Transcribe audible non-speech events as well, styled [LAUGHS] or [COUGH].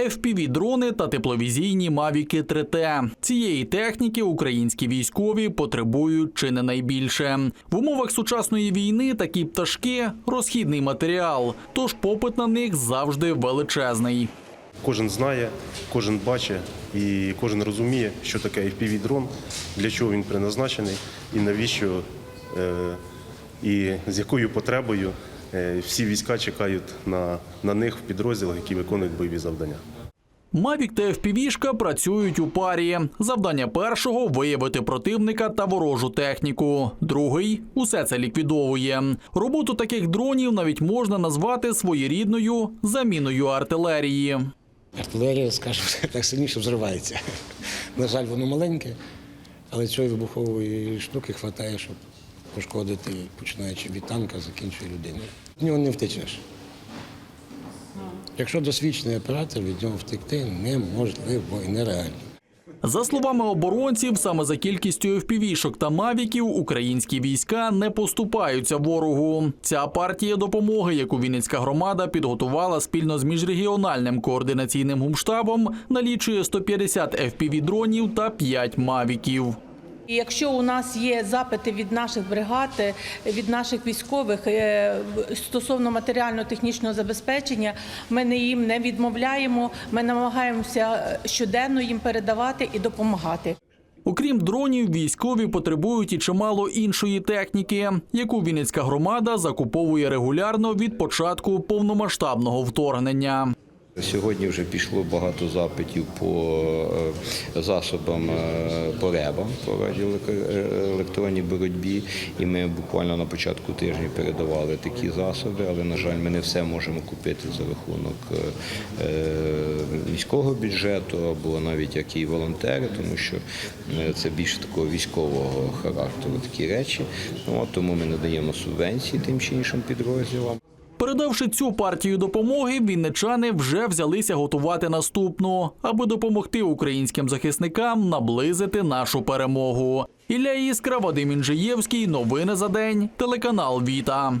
FPV-дрони та тепловізійні мавіки 3T. Цієї техніки українські військові потребують чи не найбільше. В умовах сучасної війни такі пташки розхідний матеріал, тож попит на них завжди величезний. Кожен знає, кожен бачить і кожен розуміє, що таке FPV-дрон, для чого він призначений і навіщо, е, і з якою потребою всі війська чекають на, на них в підрозділах, які виконують бойові завдання. Мавік та FPV-шка працюють у парі. Завдання першого виявити противника та ворожу техніку. Другий усе це ліквідовує. Роботу таких дронів навіть можна назвати своєрідною заміною артилерії. Артилерія, скажімо, [LAUGHS] так сильніше взривається. [LAUGHS] На жаль, воно маленьке, але цієї вибухової штуки вистачає, щоб пошкодити, починаючи від танка, закінчує людиною. Від нього не втечеш. Якщо досвідчений оператор, від нього втекти неможливо і нереально. За словами оборонців, саме за кількістю FPV-шок та мавіків українські війська не поступаються ворогу. Ця партія допомоги, яку Вінницька громада підготувала спільно з міжрегіональним координаційним гумштабом, налічує 150 FPV-дронів та 5 мавіків. І Якщо у нас є запити від наших бригад, е, від наших військових е, стосовно матеріально-технічного забезпечення, ми їм не відмовляємо. Ми намагаємося е, щоденно їм передавати і допомагати. Окрім дронів, військові потребують і чимало іншої техніки, яку Вінницька громада закуповує регулярно від початку повномасштабного вторгнення. Сьогодні вже пішло багато запитів по е, засобам е, по ребам, по радіоелектронній боротьбі. І ми буквально на початку тижня передавали такі засоби, але, на жаль, ми не все можемо купити за рахунок е, е, міського бюджету або навіть як і волонтери, тому що е, це більше такого військового характеру такі речі. Ну, тому ми надаємо субвенції тим чи іншим підрозділам. Передавши цю партію допомоги, вінничани вже взялися готувати наступну, аби допомогти українським захисникам наблизити нашу перемогу. Ілля Іскра, Вадим Інжиєвський. Новини за день. Телеканал Віта.